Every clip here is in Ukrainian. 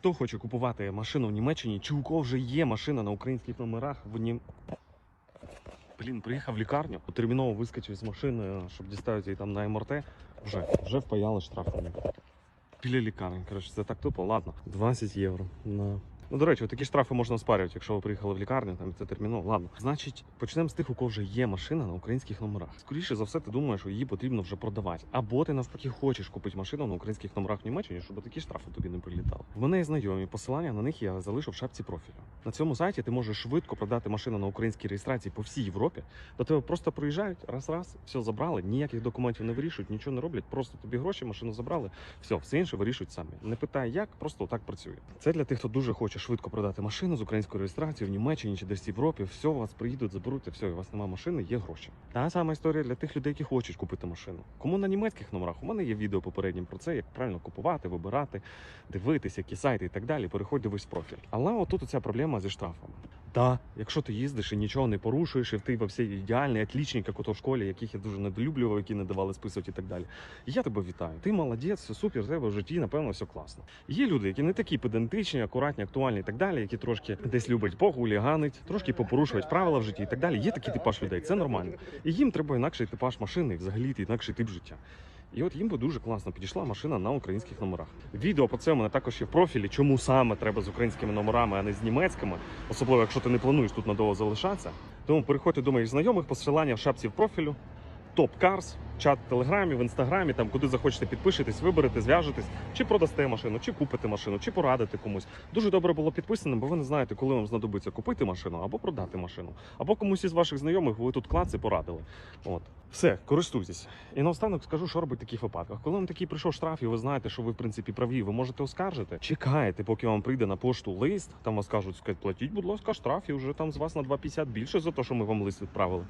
Хто хоче купувати машину в Німеччині, чи у кого вже є машина на українських номерах в Нім... Блін, приїхав в лікарню, терміново вискочив з машини, щоб діставити її там на МРТ. Вже, вже впаяли штраф. Біля лікарні. Коротше, це так тупо, ладно. 20 євро. На... Ну, до речі, такі штрафи можна спарювати, якщо ви приїхали в лікарню, там це терміново. Ладно. Значить, почнемо з тих, у кого вже є машина на українських номерах. Скоріше за все, ти думаєш, що її потрібно вже продавати. Або ти навпаки хочеш купити машину на українських номерах в Німеччині, щоб такі штрафи тобі не прилітали. В мене є знайомі, посилання на них я залишив в шапці профілю. На цьому сайті ти можеш швидко продати машину на українській реєстрації по всій Європі. До тебе просто приїжджають, раз-раз, все забрали, ніяких документів не вирішують, нічого не роблять, просто тобі гроші, машину забрали. Все, все інше вирішують самі. Не питай, як, просто так працює. Це для тих, хто дуже хоче швидко продати машину з українською реєстрацією в Німеччині чи десь в Європі. Все, вас приїдуть, заберуть, все, у вас немає машини, є гроші. Та сама історія для тих людей, які хочуть купити машину. Кому на німецьких номерах? У мене є відео попереднім про це, як правильно купувати, вибирати, дивитись, які сайти і так далі. Переходь дивись профіль. Але отут оця проблема зі штрафами. Та, якщо ти їздиш і нічого не порушуєш, і ти во всі ідеальний, отлічник, як ото в школі, яких я дуже недолюблював, які не давали списувати і так далі. Я тебе вітаю. Ти молодець, все супер, тебе в житті, напевно, все класно. Є люди, які не такі педантичні, акуратні, актуальні і так далі, які трошки десь люблять погуліганить, трошки попорушувати правила в житті і так далі. Є такий типаж людей, це нормально. І їм треба інакший типаж машини, взагалі інакший тип життя. І от їм би дуже класно підійшла машина на українських номерах. Відео по цьому у мене також є в профілі, чому саме треба з українськими номерами, а не з німецькими, особливо якщо ти не плануєш тут надовго залишатися. Тому переходьте до моїх знайомих, посилання в шапці в профілю. Топ Карс, чат в телеграмі, в інстаграмі, там куди захочете підпишитесь, виберете, зв'яжетесь, чи продасте машину, чи купите машину, чи порадите комусь. Дуже добре було підписаним, бо ви не знаєте, коли вам знадобиться купити машину або продати машину, або комусь із ваших знайомих ви тут клаці порадили. От все, користуйтесь. І наостанок скажу, що робить в таких випадках. Коли вам такий прийшов штраф, і ви знаєте, що ви в принципі праві, ви можете оскаржити. Чекаєте, поки вам прийде на пошту лист. Там вас кажуть, сказать, платіть, будь ласка, штраф, і вже там з вас на 2,50 більше за те, що ми вам лист відправили.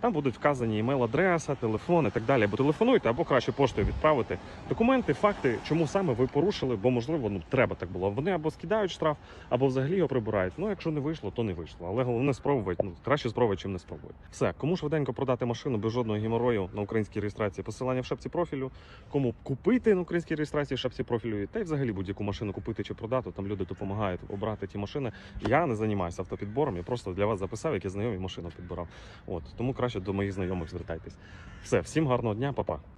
Там будуть вказані емейл-адреса, телефон і так далі. Або телефонуйте, або краще поштою відправити документи, факти, чому саме ви порушили, бо можливо, ну треба так було. Вони або скидають штраф, або взагалі його прибирають. Ну, якщо не вийшло, то не вийшло. Але головне спробувати. Ну краще спробувати, чим не спробувати. Все, кому швиденько продати машину без жодного геморою на українській реєстрації, посилання в шапці профілю. Кому купити на українській реєстрації в шапці профілю, та й взагалі будь-яку машину купити чи продати. Там люди допомагають обрати ті машини. Я не займаюся автопідбором, я просто для вас записав, які знайомі машину підбирав. От тому краще до моїх знайомих звертайтесь. Все, всім гарного дня, па-па.